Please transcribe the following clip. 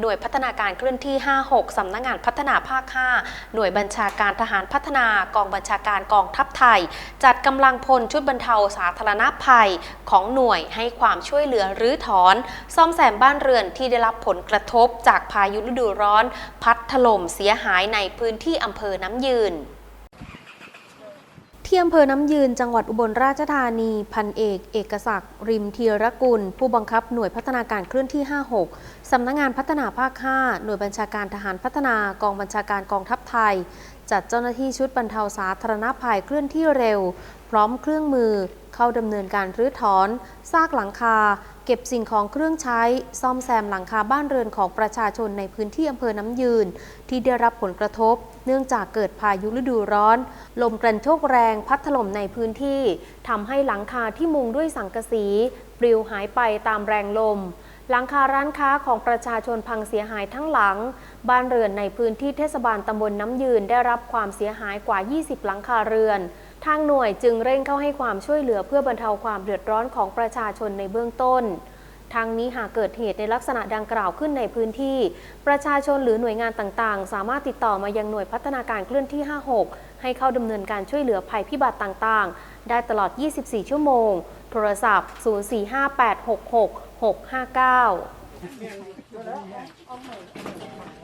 หน่วยพัฒนาการเคลื่อนที่ 56 สำนักงานพัฒนาภาค 5 หน่วยบัญชาการทหารพัฒนากองบัญชาการกองทัพไทย จัดกำลังพลชุดบรรเทาสาธารณภัยของหน่วยให้ความช่วยเหลือรื้อถอน ซ่อมแซมบ้านเรือนที่ได้รับผลกระทบจากพายุฤดูร้อน พัดถล่มเสียหายในพื้นที่อำเภอน้ำยืน ที่อำเภอน้ำยืนจังหวัดอุบลราชธานี พันเอก เอกศักดิ์ริมเทียรกุล ผู้บังคับหน่วยพัฒนาการเคลื่อนที่ 56 สำนักงานพัฒนาภาค 5 หน่วยบัญชาการทหารพัฒนากองบัญชาการกองทัพไทย จัดเจ้าหน้าที่ชุดบรรเทาสาธารณภัยเคลื่อนที่เร็ว พร้อมเครื่องมือ เข้าดำเนินการรื้อถอน ซากหลังคา เก็บสิ่งของเครื่องใช้ ซ่อมแซมหลังคาบ้านเรือนของประชาชนในพื้นที่อำเภอน้ำยืน ที่ได้รับผลกระทบ เนื่องจากเกิดพายุฤดูร้อน ลมกระโชกแรงพัดถล่มในพื้นที่ทำให้หลังคาที่มุงด้วยสังกะสีปลิวหายไปตามแรงลม หลังคาร้านค้าของประชาชนพังเสียหายทั้งหลัง บ้านเรือนในพื้นที่เทศบาลตำบลน้ำยืนได้รับความเสียหายกว่า 20 หลังคาเรือน ทางหน่วยจึงเร่งเข้าให้ความช่วยเหลือเพื่อบรรเทาความเดือดร้อนของประชาชนในเบื้องต้นทางนี้หากเกิดเหตุในลักษณะดังกล่าวขึ้นในพื้นที่ ประชาชนหรือหน่วยงานต่างๆ สามารถติดต่อมายังหน่วยพัฒนาการเคลื่อนที่ 56 ให้เข้าดำเนินการช่วยเหลือภัยพิบัติต่างๆ ได้ตลอด 24 ชั่วโมง โทรศัพท์ 045866659